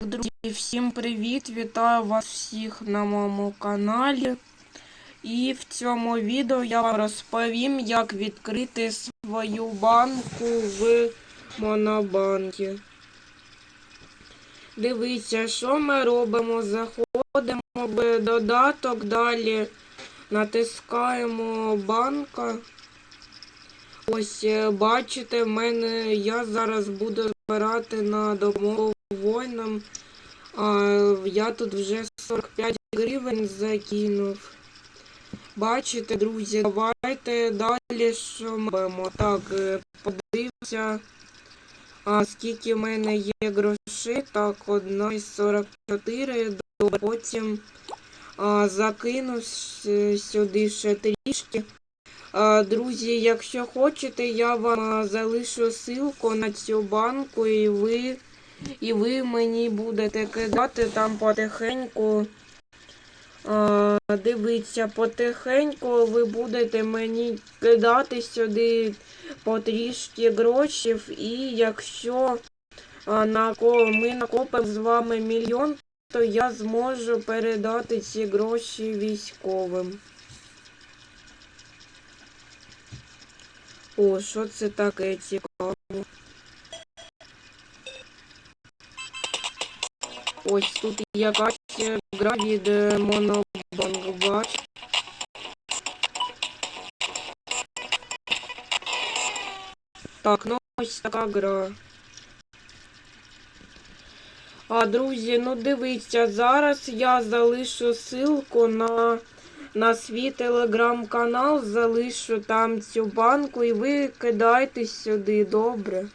Друзі, всім привіт! Вітаю вас всіх на моєму каналі. І в цьому відео я вам розповім, як відкрити свою банку в Монобанкі. Дивіться, що ми робимо. Заходимо в додаток, далі натискаємо банка. Ось е, бачите, в мене я зараз буду збирати на допомогу воїнам. А, я тут вже 45 гривень закинув. Бачите, друзі, давайте далі що ми робимо. Так, е, подивимося, а, скільки в мене є грошей. Так, 1,44. Добре, потім а, закину сюди ще трішки. А, Друзі, якщо хочете, я вам залишу ссылку на цю банку, і ви, і ви мені будете кидати там потихеньку. А, Дивіться, потихеньку ви будете мені кидати сюди потрішки грошів, і якщо на ми накопимо з вами мільйон, то я зможу передати ці гроші військовим. О, що це таке цікаво? Ось тут якась е, гра від е, Monobank. Так, ну ось така гра. А, друзі, ну дивіться, зараз я залишу ссылку на, на свій телеграм-канал, залишу там цю банку і ви кидайте сюди, добре.